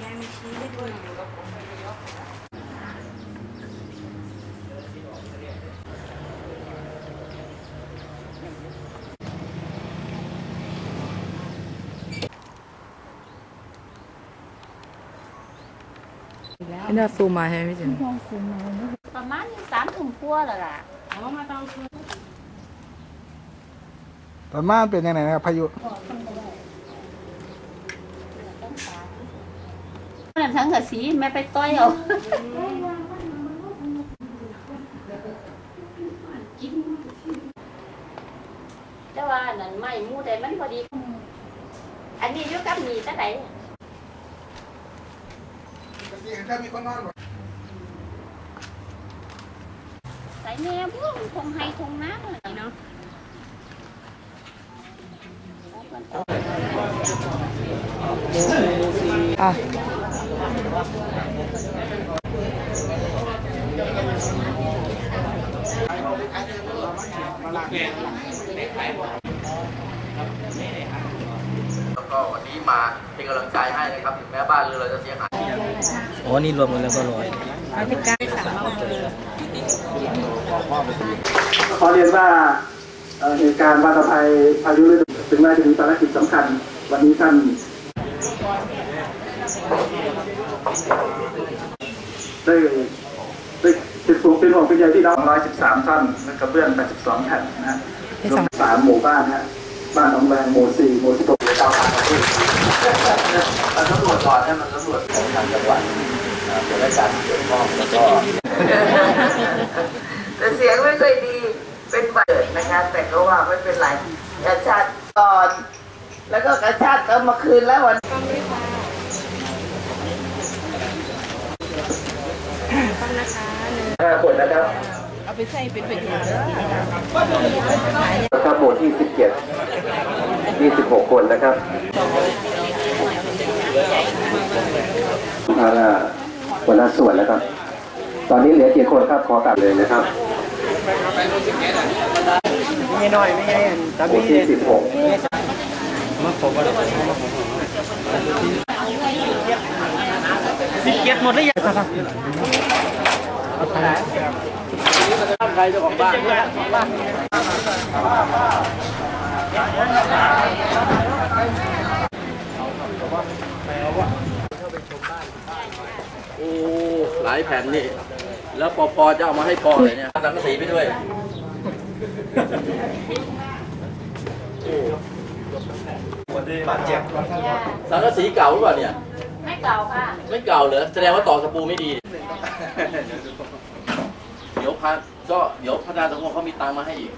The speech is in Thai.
ยายมาชี้ให้ดูหยไม่ได้ซูมมาใช่ไหมพี่จิ๋มประมาณสามถุงกัวแล้วล่ะอ๋อมาตอนคืนประมาณเป็นยังไงนะครับพายุ นั่นทั้งกะสีแม่ไปต้อยเอาแต่ว่านั่นไม่มูแต่มันพอดี อันนี้อยู่กับนี่ตั้งไหนถ้ามีคนนอนใส่แม่พวกทงไฮทงน้ำอะไรเนาะอะ แล้วก็วันนี้มาเป็นกำลังใจให้นะครับถึงแม้บ้านเรือเราจะเสียหายอ๋อ นี่รวมกันแล้วก็ร้อยขอเรียนว่าเอ่อเหตุการณ์วาตภัยพายุฤดูถึงแม้จะมีภารกิจสำคัญ วันนี้ท่านได้ ได้ติดสูงเป็นห่วงเป็นใยที่น้อง113ท่านและกระเบื้อง82แผ่นนะฮะรวมสามหมู่บ้านนะฮะบ้านหนองแวงหมู่4หมู่16หมู่9บ้านประเทศมันตำรวจก่อนให้มันตำรวจของทางจังหวัดอ่าเกี่ยวกับการเกี่ยวข้องแล้วก็แต่เสียงไม่ค่อยดีเป็นเปิดนะคะแต่ก็ว่าไม่เป็นไรกระชาติก่อน แล้วก็กระชาติก็มาคืนแล้ววัน ห้าคนนะครับเอาไปใส่เป็นเป็นนะครับหมู่ที่17 26คนนะครับอาละคนละส่วนนะครับ ตอนนี้เหลือกี่คนครับขอกลับเลยนะครับไม่น้อยไม่ใช่ตาหมู่พี่ที่16สิบเก็ดหมดหรือยังครับ ใครเจ้าของบ้านโอ้หลายแผ่นนี่ แล้วปอปอจะเอามาให้ปอเลยเนี่ยสังกะสีไปด้วยสังกะสีเก่าหรือเปล่าเนี่ย ไม่เก่าค่ะ ไม่เก่าเหรอ แสดงว่าต่อสปูไม่ดี เดี๋ยวพันก็เดี๋ยวพัฒนาสังคมเขามีตังค์มาให้อีก